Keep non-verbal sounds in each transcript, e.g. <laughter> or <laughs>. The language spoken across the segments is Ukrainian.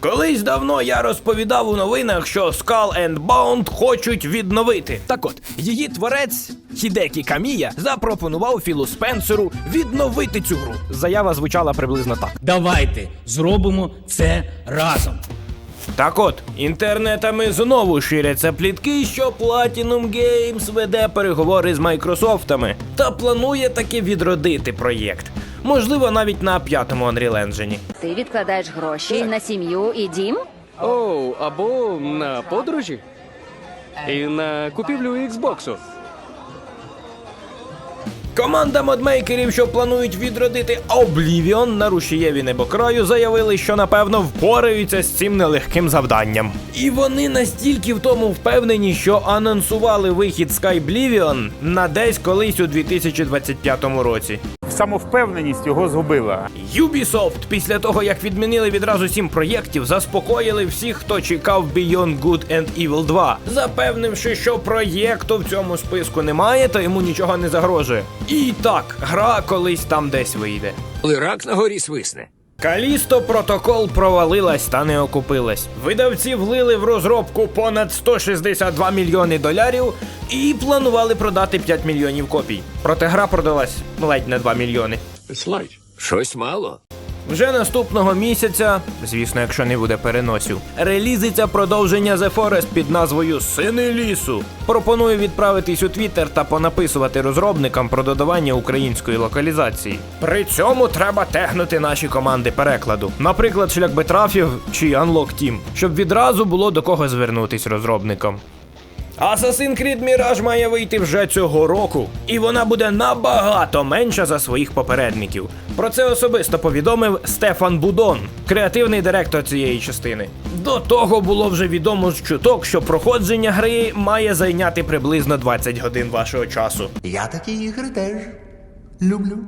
Колись давно я розповідав у новинах, що Skull and Bound хочуть відновити. Так от, її творець Хідекі Камія запропонував Філу Спенсеру відновити цю гру. Заява звучала приблизно так. Давайте зробимо це разом. Так от, інтернетами знову ширяться плітки, що Platinum Games веде переговори з Майкрософтами та планує таки відродити проєкт. Можливо, навіть на п'ятому Unreal Engine. Ти відкладаєш гроші на сім'ю і дім? Оу, або на подорожі. І на купівлю Xbox. Команда модмейкерів, що планують відродити Oblivion на рушієві небокраю, заявили, що напевно впораються з цим нелегким завданням. І вони настільки в тому впевнені, що анонсували вихід Skyblivion на десь колись у 2025 році. Самовпевненість його згубила. Ubisoft, після того як відмінили відразу сім проєктів, заспокоїли всіх, хто чекав Beyond Good and Evil 2, запевнивши, що проєкту в цьому списку немає, та йому нічого не загрожує. І так, гра колись там десь вийде. Коли рак на горі свисне. Калісто протокол провалилась та не окупилась. Видавці влили в розробку понад 162 мільйони долярів і планували продати 5 мільйонів копій. Проте гра продалась ледь на 2 мільйони. Щось мало. Вже наступного місяця, звісно, якщо не буде переносів, релізиться продовження The Forest під назвою Сини лісу. Пропоную відправитись у Твіттер та понаписувати розробникам про додавання української локалізації. При цьому треба тегнути наші команди перекладу, наприклад, шлях Бетрафів чи Unlock Team, щоб відразу було до кого звернутись розробникам. Assassin's Creed Mirage має вийти вже цього року, і вона буде набагато менша за своїх попередників. Про це особисто повідомив Стефан Будон, креативний директор цієї частини. До того було вже відомо з чуток, що проходження гри має зайняти приблизно 20 годин вашого часу. Я такі ігри теж люблю.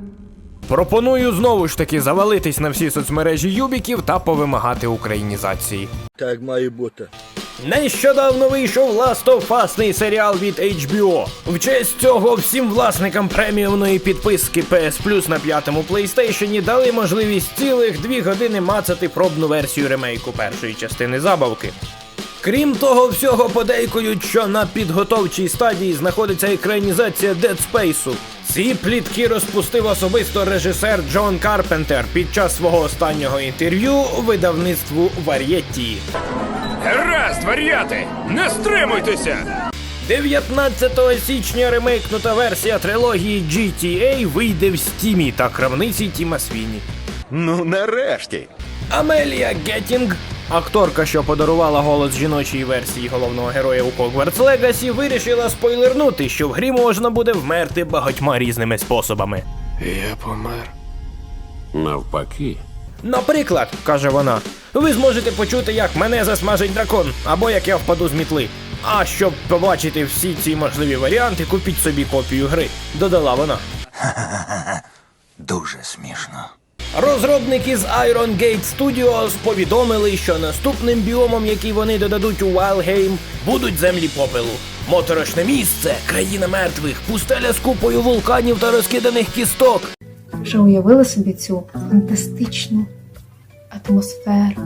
Пропоную знову ж таки завалитись на всі соцмережі Юбіків та повимагати українізації. Так має бути. Нещодавно вийшов Last of Us серіал від HBO. В честь цього всім власникам преміумної підписки PS Plus на п'ятому PlayStation дали можливість цілих дві години мацати пробну версію ремейку першої частини забавки. Крім того, всього подейкують, що на підготовчій стадії знаходиться екранізація Dead Space. Ці плітки розпустив особисто режисер Джон Карпентер під час свого останнього інтерв'ю видавництву Variety. Гаразд, варіати! Не стримуйтеся! 19 січня ремейкнута версія трилогії GTA вийде в стімі та крамниці Тіма Свіні. Ну, нарешті. Амелія Геттінг, акторка, що подарувала голос жіночої версії головного героя у Hogwarts Legacy, вирішила спойлернути, що в грі можна буде вмерти багатьма різними способами. Я помер. Навпаки. Наприклад, каже вона, ви зможете почути, як мене засмажить дракон, або як я впаду з мітли. А щоб побачити всі ці можливі варіанти, купіть собі копію гри, додала вона. <laughs> Дуже смішно. Розробники з Iron Gate Studios повідомили, що наступним біомом, який вони додадуть у Вайлгейм, будуть землі попелу. Моторошне місце, країна мертвих, пустеля з купою вулканів та розкиданих кісток. Вже уявили собі цю фантастичну атмосферу.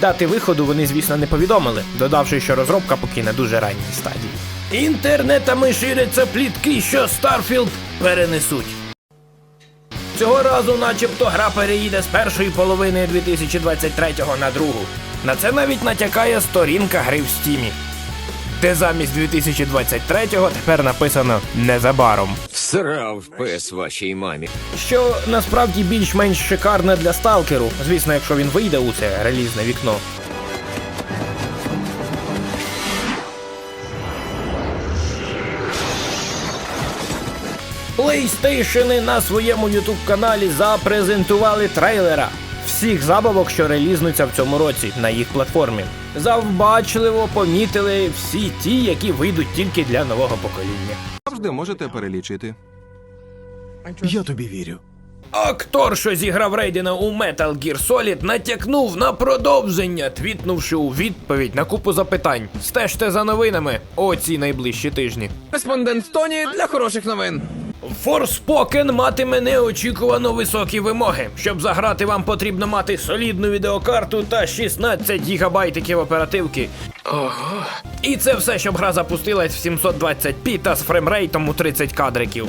Дати виходу вони, звісно, не повідомили, додавши, що розробка поки на дуже ранній стадії. Інтернетами ширяться плітки, що Starfield перенесуть. Цього разу, начебто, гра переїде з першої половини 2023-го на другу. На це навіть натякає сторінка гри в стімі. Де замість 2023-го тепер написано незабаром. Срав пес вашій мамі. Що насправді більш-менш шикарне для сталкеру, звісно, якщо він вийде у це релізне вікно. PlayStation на своєму YouTube каналі запрезентували трейлера всіх забавок, що релізнуться в цьому році на їх платформі. Завбачливо помітили всі ті, які вийдуть тільки для нового покоління. Завжди можете перелічити. Я тобі вірю. Актор, що зіграв Рейдена у Metal Gear Solid, натякнув на продовження, твітнувши у відповідь на купу запитань. Стежте за новинами о ці найближчі тижні. Респондент Тоні для хороших новин. Forspoken матиме неочікувано високі вимоги. Щоб заграти, вам потрібно мати солідну відеокарту та 16 гігабайтиків оперативки. Ого. І це все, щоб гра запустилась в 720p та з фреймрейтом у 30 кадриків.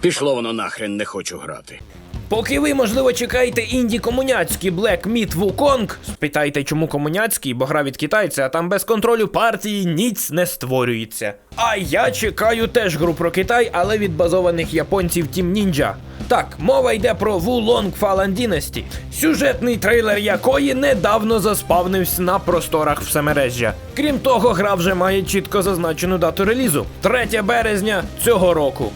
Пішло воно нахрен, не хочу грати. Поки ви, можливо, чекаєте інді комуняцький Black Myth Wukong, спитайте, чому комуняцький, бо гра від китайця, а там без контролю партії ніц не створюється. А я чекаю теж гру про Китай, але від базованих японців Team Ninja. Так, мова йде про Wulong Fallen Dynasty, сюжетний трейлер якої недавно заспавнився на просторах всемережжя. Крім того, гра вже має чітко зазначену дату релізу 3 березня цього року.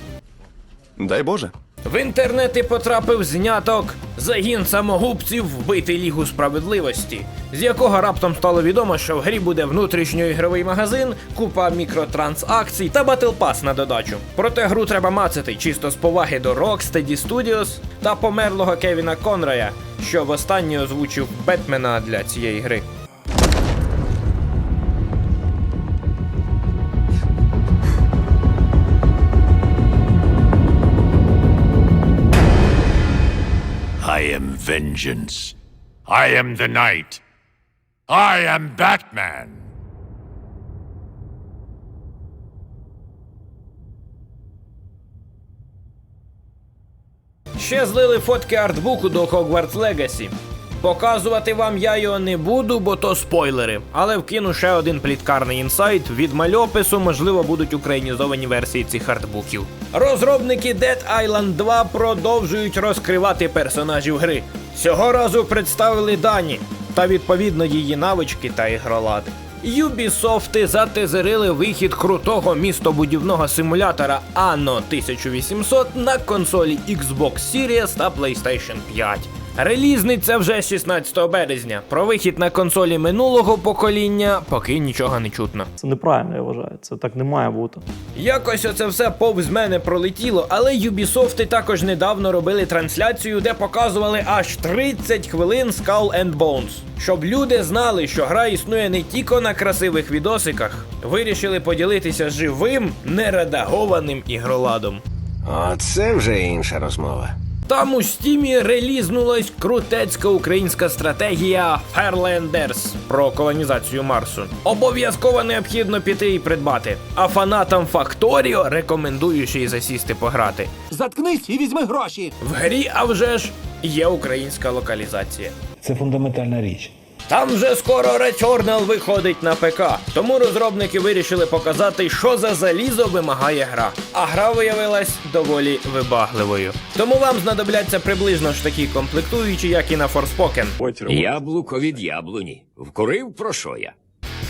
Дай Боже. В інтернети потрапив зняток загін самогубців вбити Лігу справедливості, з якого раптом стало відомо, що в грі буде внутрішньоігровий магазин, купа мікротрансакцій та батлпас на додачу. Проте гру треба мацати чисто з поваги до Rocksteady Studios та померлого Кевіна Конрая, що востаннє озвучив Бетмена для цієї гри. Vengeance. I am the knight. I am Batman. Ще злили фотки артбуку до Hogwarts Legacy. Показувати вам я його не буду, бо то спойлери. Але вкину ще один пліткарний інсайт. Від мальопису, можливо, будуть українізовані версії цих артбуків. Розробники Dead Island 2 продовжують розкривати персонажів гри. Цього разу представили дані та відповідно її навички та ігролад. Юбісофти затезерили вихід крутого містобудівного симулятора Anno 1800 на консолі Xbox Series та PlayStation 5. Релізниця вже 16 березня. Про вихід на консолі минулого покоління поки нічого не чутно. Це неправильно, я вважаю. Це так не має бути. Якось оце все повз мене пролетіло, але Юбісофти також недавно робили трансляцію, де показували аж 30 хвилин Skull and Bones. Щоб люди знали, що гра існує не тільки на красивих відосиках, вирішили поділитися живим, нередагованим ігроладом. Оце вже інша розмова. Там у стімі релізнулась крутецька українська стратегія Fairlanders про колонізацію Марсу. Обов'язково необхідно піти і придбати. А фанатам Факторіо рекомендую ще й засісти пограти. Заткнись і візьми гроші. В грі, а вже ж, є українська локалізація. Це фундаментальна річ. Там вже скоро Returnal виходить на ПК, тому розробники вирішили показати, що за залізо вимагає гра. А гра виявилась доволі вибагливою. Тому вам знадобляться приблизно ж такі комплектуючі, як і на Forspoken. Яблуко від яблуні. Вкурив про що я?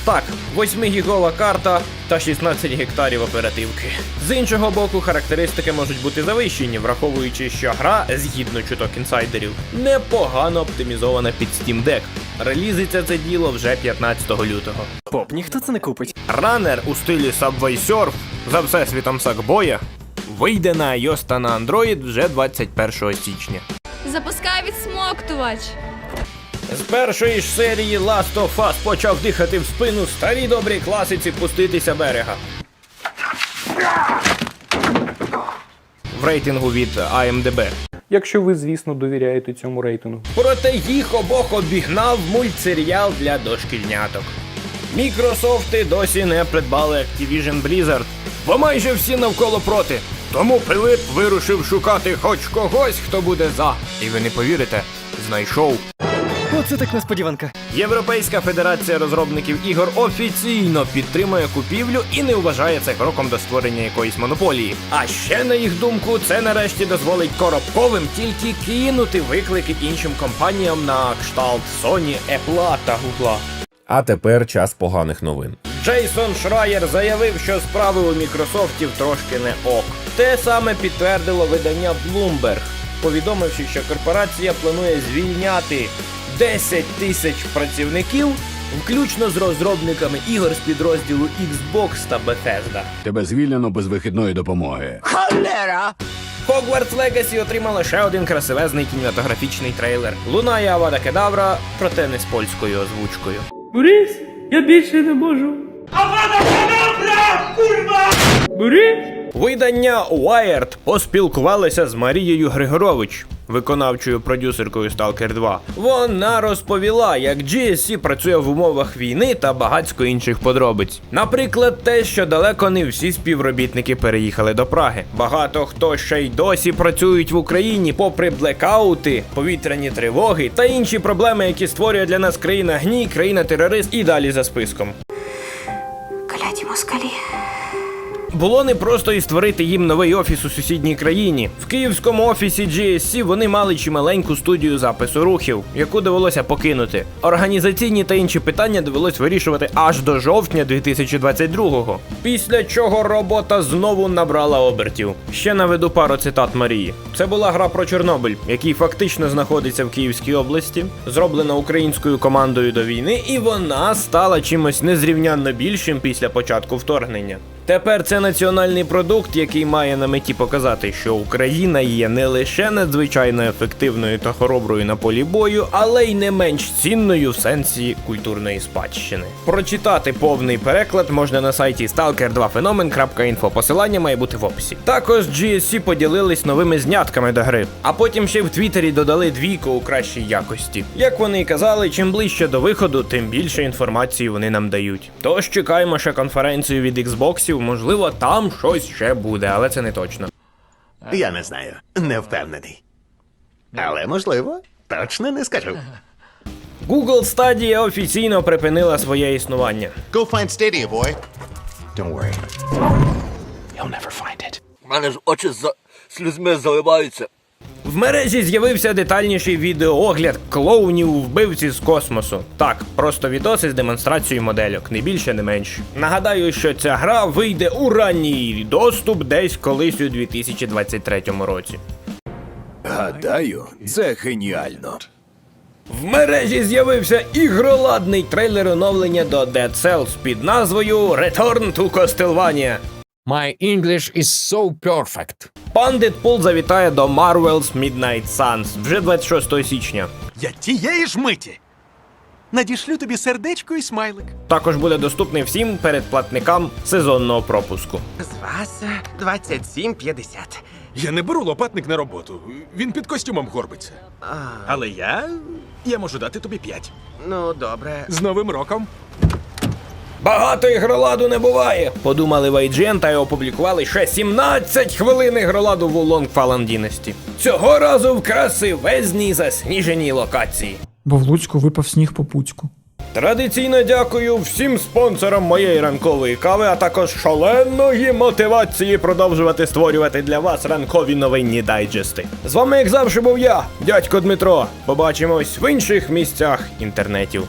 Так, 8-гігова карта та 16 гектарів оперативки. З іншого боку, характеристики можуть бути завищені, враховуючи, що гра, згідно чуток інсайдерів, непогано оптимізована під Steam Deck. Релізиться це діло вже 15 лютого. Поп, ніхто це не купить. Ранер у стилі Subway Surf за всесвітом Сакбоя вийде на iOS та на Android вже 21 січня. Запускай відсмоктувач. З першої ж серії Last of Us почав дихати в спину старій добрій класиці пуститися берега. В рейтингу від IMDb. Якщо ви, звісно, довіряєте цьому рейтингу. Проте їх обох обігнав мультсеріал для дошкільняток. Мікрософти досі не придбали Activision Blizzard, бо майже всі навколо проти. Тому Пилип вирушив шукати хоч когось, хто буде за. І ви не повірите, знайшов. Оце так несподіванка. Європейська федерація розробників ігор офіційно підтримує купівлю і не вважає це кроком до створення якоїсь монополії. А ще на їх думку, це нарешті дозволить коробковим тільки кинути виклики іншим компаніям на кшталт Sony, Apple та Google. А тепер час поганих новин. Джейсон Шрайер заявив, що справи у Мікрософтів трошки не ок. Те саме підтвердило видання Bloomberg, повідомивши, що корпорація планує звільняти 10 тисяч працівників, включно з розробниками ігор з підрозділу Xbox та Bethesda. Тебе звільнено без вихідної допомоги. Холера! Hogwarts Legacy отримала ще один красивезний кінематографічний трейлер. Лунає Авада Кедавра, проте не з польською озвучкою. Борис, я більше не можу. Авада курва! Борис! Видання Wired поспілкувалося з Марією Григорович, виконавчою продюсеркою Stalker 2. Вона розповіла, як GSC працює в умовах війни та багатько інших подробиць. Наприклад, те, що далеко не всі співробітники переїхали до Праги. Багато хто ще й досі працюють в Україні, попри блекаути, повітряні тривоги та інші проблеми, які створює для нас країна гній, країна терорист і далі за списком. Було не просто і створити їм новий офіс у сусідній країні. В київському офісі GSC вони мали чималеньку студію запису рухів, яку довелося покинути. Організаційні та інші питання довелось вирішувати аж до жовтня 2022-го. Після чого робота знову набрала обертів. Ще наведу пару цитат Марії. Це була гра про Чорнобиль, який фактично знаходиться в Київській області, зроблена українською командою до війни, і вона стала чимось незрівнянно більшим після початку вторгнення. Тепер це національний продукт, який має на меті показати, що Україна є не лише надзвичайно ефективною та хороброю на полі бою, але й не менш цінною в сенсі культурної спадщини. Прочитати повний переклад можна на сайті stalker2phenomen.info. Посилання має бути в описі. Також GSC поділились новими знятками до гри, а потім ще в Твіттері додали двійку у кращій якості. Як вони й казали, чим ближче до виходу, тим більше інформації вони нам дають. Тож чекаємо ще конференцію від Xbox, можливо, там щось ще буде, але це не точно. Я не знаю, не впевнений. Але можливо, точно не скажу. Google Stadia офіційно припинила своє існування. Go find Stadia, boy. Don't worry. У мене ж очі за слізьми заливаються. В мережі з'явився детальніший відеоогляд клоунів у вбивці з космосу. Так, просто відоси з демонстрацією модельок, не більше, не менше. Нагадаю, що ця гра вийде у ранній доступ десь колись у 2023 році. Гадаю, це геніально. В мережі з'явився ігроладний трейлер оновлення до Dead Cells під назвою Return to Castlevania. My English is so perfect. Пан Дедпул завітає до Marvel's Midnight Suns вже 26 січня. Я тієї ж миті. Надішлю тобі сердечко і смайлик. Також буде доступний всім передплатникам сезонного пропуску. З вас 27,50. Я не беру лопатник на роботу. Він під костюмом горбиться. Але я. Я можу дати тобі 5. Ну, добре. З Новим роком. Багато ігроладу не буває, подумали в IGN та й опублікували ще 17 хвилин ігроладу в Fallen Dynasty. Цього разу в красивезній засніженій локації. Бо в Луцьку випав сніг по Пуцьку. Традиційно дякую всім спонсорам моєї ранкової кави, а також шаленої мотивації продовжувати створювати для вас ранкові новинні дайджести. З вами, як завжди, був я, дядько Дмитро. Побачимось в інших місцях інтернетів.